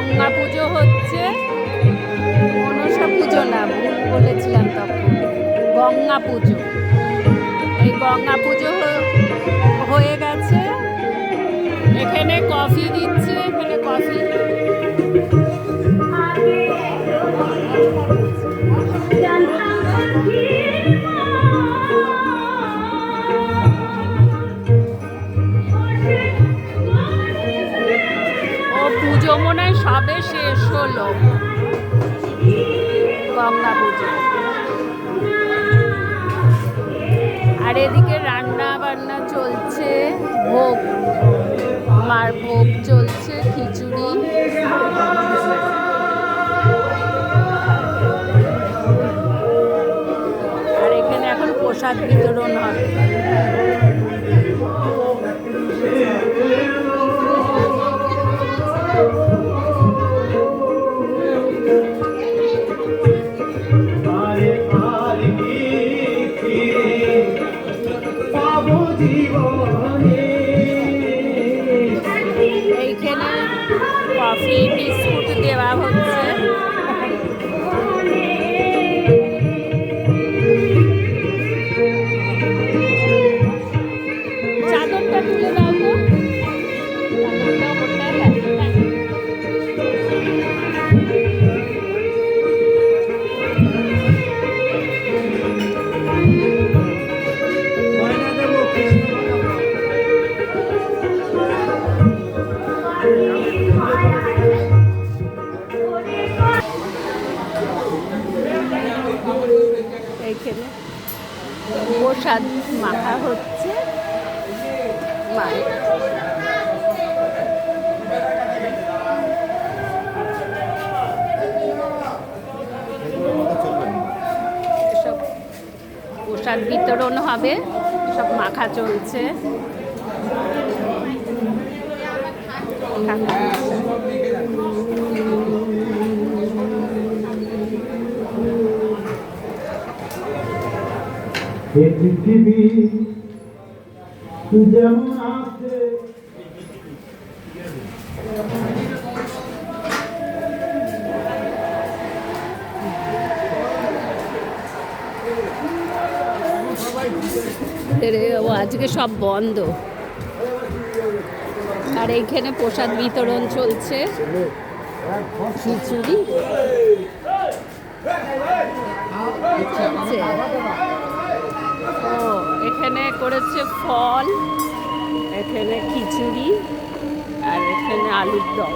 গঙ্গা পুজো হচ্ছে। মনসা পুজো না বলেছিলাম তখন। গঙ্গা পুজো। এই গঙ্গা পুজো হয়ে গেছে। এখানে কফি দিচ্ছে, এখানে কফি পুজো মনে হয় সবে শেষ হলো। গঙ্গা পুজো। আর এদিকে রান্না বান্না চলছে, ভোগ। মার ভোগ চলছে, খিচুড়ি। আর এখানে এখন প্রসাদ বিতরণ হবে এইখানে কফি বিস্কুট দেওয়া হচ্ছে। এইখানে প্রসাদ মাখা হচ্ছে। প্রসাদ বিতরণ হবে। সব মাখা চলছে। এ পৃথিবী যেমন আছে ও আজকে সব বন্ধ আর এইখানে প্রসাদ বিতরণ চলছে খিচুড়ি এখানে করেছে ফল এখানে খিচুড়ি আর এখানে আলুর দম।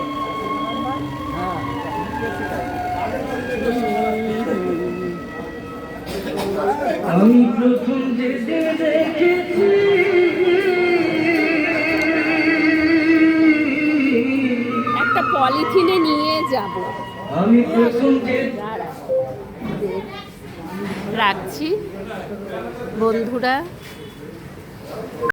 আমি প্রথম যেতে দেখেছি একটা পলিথিনে নিয়ে যাব। আমি প্রথম যে রাখছি। বন্ধুরা